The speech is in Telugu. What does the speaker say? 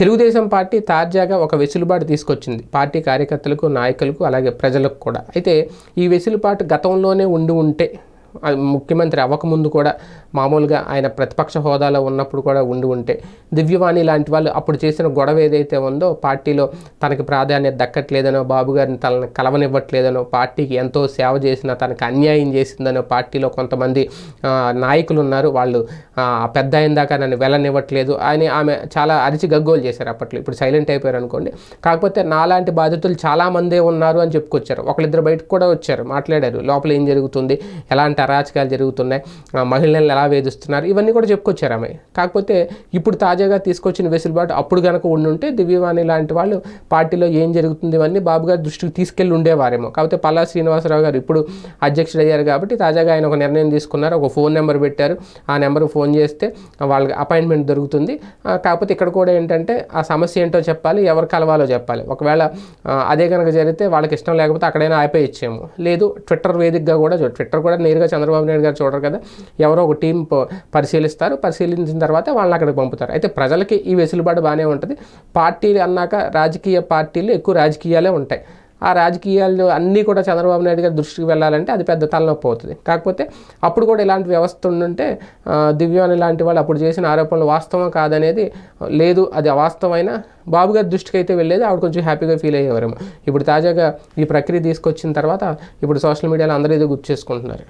తెలుగుదేశం పార్టీ తాజాగా ఒక వెసులుబాటు తీసుకొచ్చింది. పార్టీ కార్యకర్తలకు నాయకులకు అలాగే ప్రజలకు కూడా. అయితే ఈ వెసులుబాటు గతంలోనే ఉండి ఉంటే ముఖ్యమంత్రి అవ్వకముందు కూడా మామూలుగా ఆయన ప్రతిపక్ష హోదాలో ఉన్నప్పుడు కూడా ఉండి ఉంటే దివ్యవాణి లాంటి వాళ్ళు అప్పుడు చేసిన గొడవ ఏదైతే ఉందో పార్టీలో తనకి ప్రాధాన్యత దక్కట్లేదనో బాబు గారిని తనను కలవనివ్వట్లేదనో పార్టీకి ఎంతో సేవ చేసిన తనకి అన్యాయం చేసిందనో పార్టీలో కొంతమంది నాయకులు ఉన్నారు. వాళ్ళు పెద్ద అయిన దాకా నన్ను వెళ్ళనివ్వట్లేదు అని ఆమె చాలా అరిచి గగ్గోలు చేశారు అప్పట్లో. ఇప్పుడు సైలెంట్ అయిపోయారు అనుకోండి. కాకపోతే నాలాంటి బాధితులు చాలామందే ఉన్నారు అని చెప్పుకొచ్చారు. ఒకళ్ళిద్దరు బయటకు కూడా వచ్చారు మాట్లాడారు. లోపల ఏం జరుగుతుంది? ఎలాంటి అరాచకాలు జరుగుతున్నాయి? మహిళలను ఎలా వేధిస్తున్నారు? ఇవన్నీ కూడా చెప్పుకొచ్చారు ఆమె. కాకపోతే ఇప్పుడు తాజాగా తీసుకొచ్చిన వెసులుబాటు అప్పుడు కనుక ఉండుంటే దివ్యవాణి లాంటి వాళ్ళు పార్టీలో ఏం జరుగుతుంది ఇవన్నీ బాబు గారి దృష్టికి తీసుకెళ్ళి ఉండేవారేమో. కాకపోతే పల్లా శ్రీనివాసరావు గారు ఇప్పుడు అధ్యక్షుడు అయ్యారు కాబట్టి తాజాగా ఆయన ఒక నిర్ణయం తీసుకున్నారు. ఒక ఫోన్ నెంబర్ పెట్టారు. ఆ నెంబర్ ఫోన్ చేస్తే వాళ్ళకి అపాయింట్మెంట్ దొరుకుతుంది. కాకపోతే ఇక్కడ కూడా ఏంటంటే ఆ సమస్య ఏంటో చెప్పాలి ఎవరు కలవాలో చెప్పాలి. ఒకవేళ అదే కనుక జరిగితే వాళ్ళకి ఇష్టం లేకపోతే అక్కడైనా ఆపేయచ్చేమో. లేదు ట్విట్టర్ వేదికగా కూడా చూ- ట్విట్టర్ కూడా నేరుగా చంద్రబాబు నాయుడు గారు చూడరు కదా. ఎవరో ఒక టీం పరిశీలిస్తారు. పరిశీలించిన తర్వాత వాళ్ళని అక్కడికి పంపుతారు. అయితే ప్రజలకి ఈ వెసులుబాటు బాగానే ఉంటుంది. పార్టీలు అన్నాక రాజకీయ పార్టీలు ఎక్కువ రాజకీయాలే ఉంటాయి. ఆ రాజకీయాలు అన్నీ కూడా చంద్రబాబు నాయుడు గారి దృష్టికి వెళ్ళాలంటే అది పెద్ద తలనొప్పి అవుతుంది. కాకపోతే అప్పుడు కూడా ఇలాంటి వ్యవస్థ ఉండుంటే దివ్యాని లాంటి వాళ్ళు అప్పుడు చేసిన ఆరోపణలు వాస్తవం కాదనేది లేదు. అది అవాస్తవమైన. బాబు గారి దృష్టికి అయితే వెళ్ళేది ఆవిడ కొంచెం హ్యాపీగా ఫీల్ అయ్యేవారేమో. ఇప్పుడు తాజాగా ఈ ప్రక్రియ తీసుకొచ్చిన తర్వాత ఇప్పుడు సోషల్ మీడియాలో అందరూ ఇది గుర్తు చేసుకుంటున్నారు.